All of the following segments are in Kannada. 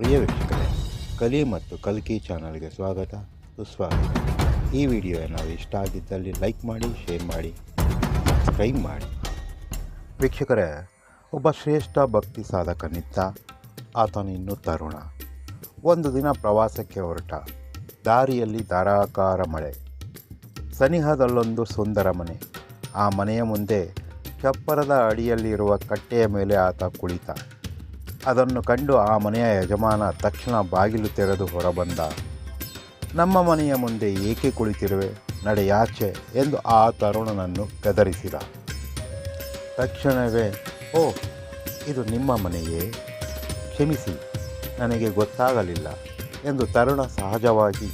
ಪ್ರಿಯ ವೀಕ್ಷಕರೇ, ಕಲಿ ಮತ್ತು ಕಲ್ಕಿ ಚಾನಲ್ಗೆ ಸ್ವಾಗತ, ಸುಸ್ವಾಗತ. ಈ ವಿಡಿಯೋ ಏನಾದರೂ ಇಷ್ಟ ಆಗಿದ್ದಲ್ಲಿ ಲೈಕ್ ಮಾಡಿ, ಶೇರ್ ಮಾಡಿ, ಸಬ್ಸ್ಕ್ರೈಬ್ ಮಾಡಿ. ವೀಕ್ಷಕರೇ, ಒಬ್ಬ ಶ್ರೇಷ್ಠ ಭಕ್ತಿ ಸಾಧಕನಿದ್ದ ಆತನಿನ್ನೂ ತರುಣ. ಒಂದು ದಿನ ಪ್ರವಾಸಕ್ಕೆ ಹೊರಟ. ದಾರಿಯಲ್ಲಿ ಧಾರಾಕಾರ ಮಳೆ. ಸನಿಹದಲ್ಲೊಂದು ಸುಂದರ ಮನೆ. ಆ ಮನೆಯ ಮುಂದೆ ಚಪ್ಪರದ ಅಡಿಯಲ್ಲಿರುವ ಕಟ್ಟೆಯ ಮೇಲೆ ಆತ ಕುಳಿತ. ಅದನ್ನು ಕಂಡು ಆ ಮನೆಯ ಯಜಮಾನ ತಕ್ಷಣ ಬಾಗಿಲು ತೆರೆದು ಹೊರಬಂದ, ನಮ್ಮ ಮನೆಯ ಮುಂದೆ ಏಕೆ ಕುಳಿತಿರುವೆ? ನಡೆಯಾಚೆ ಎಂದು ಆ ತರುಣನನ್ನು ಗದರಿಸಿದ ತಕ್ಷಣವೇ, ಓ, ಇದು ನಿಮ್ಮ ಮನೆಯೇ? ಕ್ಷಮಿಸಿ, ನನಗೆ ಗೊತ್ತಾಗಲಿಲ್ಲ ಎಂದು ತರುಣ ಸಹಜವಾಗಿ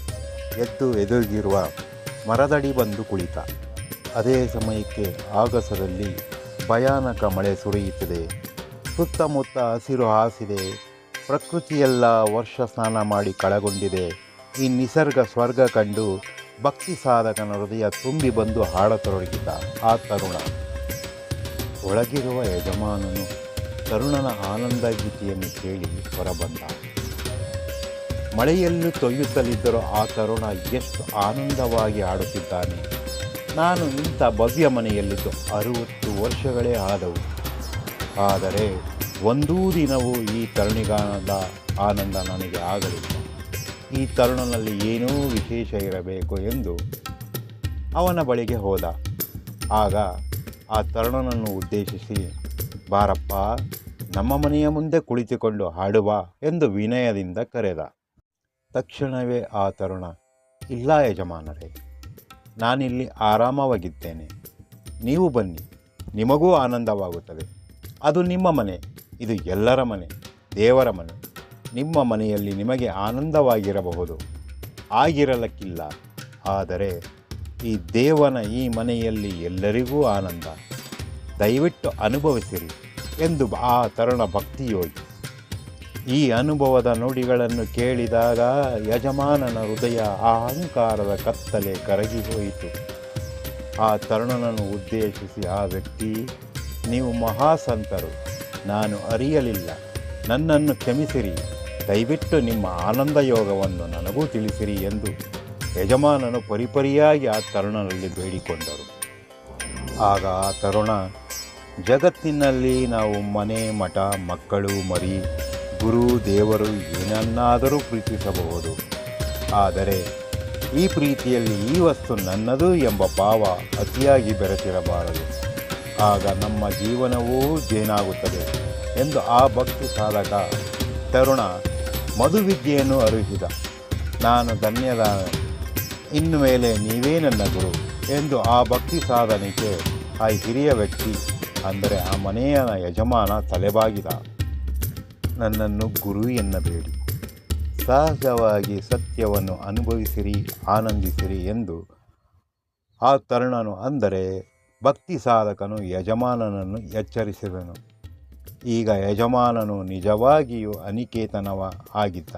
ಎದ್ದು ಎದುರಿಗಿರುವ ಮರದಡಿ ಬಂದು ಕುಳಿತ. ಅದೇ ಸಮಯಕ್ಕೆ ಆಗಸದಲ್ಲಿ ಭಯಾನಕ ಮಳೆ ಸುರಿಯುತ್ತಿದೆ. ಸುತ್ತಮುತ್ತ ಹಸಿರು ಹಾಸಿದೆ. ಪ್ರಕೃತಿಯೆಲ್ಲ ವರ್ಷ ಸ್ನಾನ ಮಾಡಿ ಕಳಗೊಂಡಿದೆ. ಈ ನಿಸರ್ಗ ಸ್ವರ್ಗ ಕಂಡು ಭಕ್ತಿ ಸಾಧಕನ ಹೃದಯ ತುಂಬಿ ಬಂದು ಹಾಡತೊಡಗಿದ ಆ ತರುಣ. ಒಳಗಿರುವ ಯಜಮಾನನು ತರುಣನ ಆನಂದ ಗೀತೆಯನ್ನು ಕೇಳಿ ಹೊರಬಂದ. ಮಳೆಯಲ್ಲೂ ತೊಯ್ಯುತ್ತಲಿದ್ದರೂ ಆ ತರುಣ ಎಷ್ಟು ಆನಂದವಾಗಿ ಆಡುತ್ತಿದ್ದಾನೆ ನಾನು ಇಂಥ ಭವ್ಯ ಮನೆಯಲ್ಲಿದ್ದು ಅರುವತ್ತು ವರ್ಷಗಳೇ ಆದವು. ಆದರೆ ಒಂದೂ ದಿನವೂ ಈ ತರುಣಿಗಾನದ ಆನಂದ ನನಗೆ ಆಗಲಿಲ್ಲ. ಈ ತರುಣನಲ್ಲಿ ಏನೂ ವಿಶೇಷ ಇರಬೇಕು ಎಂದು ಅವನ ಬಳಿಗೆ ಹೋದ. ಆಗ ಆ ತರುಣನನ್ನು ಉದ್ದೇಶಿಸಿ, ಬಾರಪ್ಪ, ನಮ್ಮ ಮನೆಯ ಮುಂದೆ ಕುಳಿತುಕೊಂಡು ಹಾಡುವ ಎಂದು ವಿನಯದಿಂದ ಕರೆದ. ತಕ್ಷಣವೇ ಆ ತರುಣ, ಇಲ್ಲ ಯಜಮಾನರೇ, ನಾನಿಲ್ಲಿ ಆರಾಮವಾಗಿದ್ದೇನೆ. ನೀವು ಬನ್ನಿ, ನಿಮಗೂ ಆನಂದವಾಗುತ್ತದೆ. ಅದು ನಿಮ್ಮ ಮನೆ, ಇದು ಎಲ್ಲರ ಮನೆ, ದೇವರ ಮನೆ. ನಿಮ್ಮ ಮನೆಯಲ್ಲಿ ನಿಮಗೆ ಆನಂದವಾಗಿರಬಹುದು. ಆಗಿರಲಕ್ಕಿಲ್ಲ, ಆದರೆ ಈ ದೇವನ ಈ ಮನೆಯಲ್ಲಿ ಎಲ್ಲರಿಗೂ ಆನಂದ. ದಯವಿಟ್ಟು ಅನುಭವಿಸಿರಿ ಎಂದು ಆ ತರುಣ ಭಕ್ತಿಯೋಗಿ. ಈ ಅನುಭವದ ನುಡಿಗಳನ್ನು ಕೇಳಿದಾಗ ಯಜಮಾನನ ಹೃದಯ ಅಹಂಕಾರದ ಕತ್ತಲೆ ಕರಗಿ ಹೋಯಿತು. ಆ ತರುಣನನ್ನು ಉದ್ದೇಶಿಸಿ ಆ ವ್ಯಕ್ತಿ ನೀವು ಮಹಾಸಂತರು. ನಾನು ಅರಿಯಲಿಲ್ಲ. ನನ್ನನ್ನು ಕ್ಷಮಿಸಿರಿ. ದಯವಿಟ್ಟು ನಿಮ್ಮ ಆನಂದ ಯೋಗವನ್ನು ನನಗೂ ತಿಳಿಸಿರಿ ಎಂದು ಯಜಮಾನನು ಪರಿಪರಿಯಾಗಿ ಆ ತರುಣನಲ್ಲಿ ಬೇಡಿಕೊಂಡರು. ಆಗ ಆ ತರುಣ, ಜಗತ್ತಿನಲ್ಲಿ ನಾವು ಮನೆ, ಮಠ, ಮಕ್ಕಳು, ಮರಿ, ಗುರು, ದೇವರು ಏನನ್ನಾದರೂ ಪ್ರೀತಿಸಬಹುದು. ಆದರೆ ಈ ಪ್ರೀತಿಯಲ್ಲಿ ಈ ವಸ್ತು ನನ್ನದು ಎಂಬ ಭಾವ ಅತಿಯಾಗಿ ಬೆರೆತಿರಬಾರದು. ಆಗ ನಮ್ಮ ಜೀವನವೂ ಜೇನಾಗುತ್ತದೆ ಎಂದು ಆ ಭಕ್ತಿ ಸಾಧಕ ತರುಣ ಮಧುವಿದ್ಯೆಯನ್ನು ಅರಿಹಿದ. ನಾನು ಧನ್ಯದ, ಇನ್ನು ಮೇಲೆ ನೀವೇ ನನ್ನ ಗುರು ಎಂದು ಆ ಭಕ್ತಿ ಸಾಧನೆಗೆ ಆ ಹಿರಿಯ ವ್ಯಕ್ತಿ, ಅಂದರೆ ಆ ಮನೆಯ ಯಜಮಾನ ತಲೆಬಾಗಿದ. ನನ್ನನ್ನು ಗುರು ಎನ್ನಬೇಡಿ. ಸಹಜವಾಗಿ ಸತ್ಯವನ್ನು ಅನುಭವಿಸಿರಿ, ಆನಂದಿಸಿರಿ ಎಂದು ಆ ತರುಣನು ಅಂದರೆ ಭಕ್ತಿ ಸಾಧಕನು ಯಜಮಾನನನ್ನು ಎಚ್ಚರಿಸಿದನು. ಈಗ ಯಜಮಾನನು ನಿಜವಾಗಿಯೂ ಅನಿಕೇತನವ ಆಗಿದ್ದ.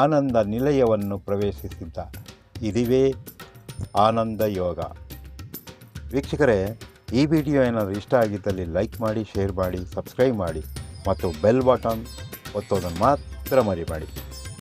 ಆನಂದ ನಿಲಯವನ್ನು ಪ್ರವೇಶಿಸಿದ್ದ. ಇದುವೇ ಆನಂದ ಯೋಗ. ವೀಕ್ಷಕರೇ, ಈ ವಿಡಿಯೋ ಏನಾದರೂ ಇಷ್ಟ ಆಗಿದ್ದಲ್ಲಿ ಲೈಕ್ ಮಾಡಿ, ಶೇರ್ ಮಾಡಿ, ಸಬ್ಸ್ಕ್ರೈಬ್ ಮಾಡಿ ಮತ್ತು ಬೆಲ್ ಬಟನ್ ಒತ್ತೋದನ್ನು ಮಾತ್ರ ಮರಿಬೇಡಿ.